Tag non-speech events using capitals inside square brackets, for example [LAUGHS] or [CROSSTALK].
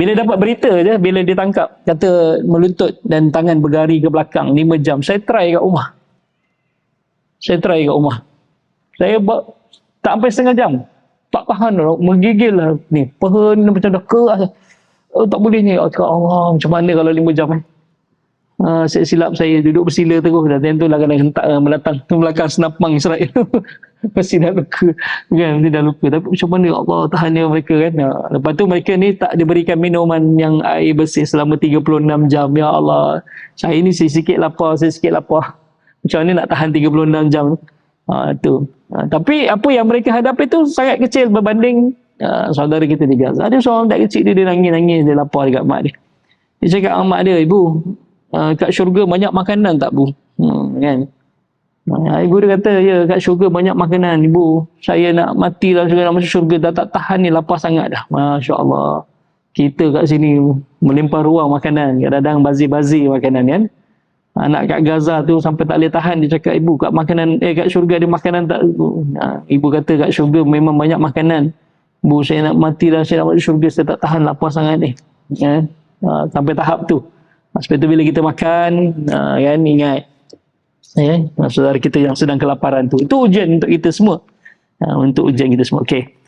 Bila dapat berita je, bila ditangkap, kata meluntut dan tangan bergari ke belakang 5 jam. Saya try kat rumah. Saya try kat rumah. Saya buat tak sampai setengah jam. Tak tahan lah. Menggigil lah. Ni, pehan macam dah keras. Oh, tak boleh ni. Oh, Allah, macam mana kalau 5 jam eh? Uh, saya silap saya. Duduk bersila terus. Dah tentu lah kena hentak uh, melatang belakang [LAUGHS] senapang Israel. [LAUGHS] Mesti dah luka. Kan? Mesti dah luka. Tapi macam mana Allah tahannya mereka kan? Uh, lepas tu mereka ni tak diberikan minuman yang air bersih selama 36 jam. Ya Allah. Saya ni sikit lapar saya sikit lapar. Macam mana nak tahan 36 jam? Uh, tu. Uh, tapi apa yang mereka hadapi tu sangat kecil berbanding uh, saudara kita di Gaza ada seorang tak kecil dia, dia nangis-nangis dia lapar dekat mak dia. Dia cakap mak dia ibu uh, kat syurga banyak makanan tak bu? Hmm, kan? Uh, ibu dia kata, ya kat syurga banyak makanan ibu. Saya nak mati lah syurga, nak masuk syurga dah tak tahan ni lapar sangat dah. Masya Allah. Kita kat sini melimpah ruang makanan. Kadang-kadang bazir-bazir makanan kan. Anak kat Gaza tu sampai tak boleh tahan dia cakap ibu kat makanan eh kat syurga ada makanan tak ibu. Ha, ibu kata kat syurga memang banyak makanan. Bu saya nak mati lah saya nak masuk syurga saya tak tahan lapar sangat ni. Ya. Ha, sampai tahap tu. Sebab itu bila kita makan, uh, kan, ingat ya, saudara kita yang sedang kelaparan tu. Itu ujian untuk kita semua. Uh, untuk ujian kita semua. Okey.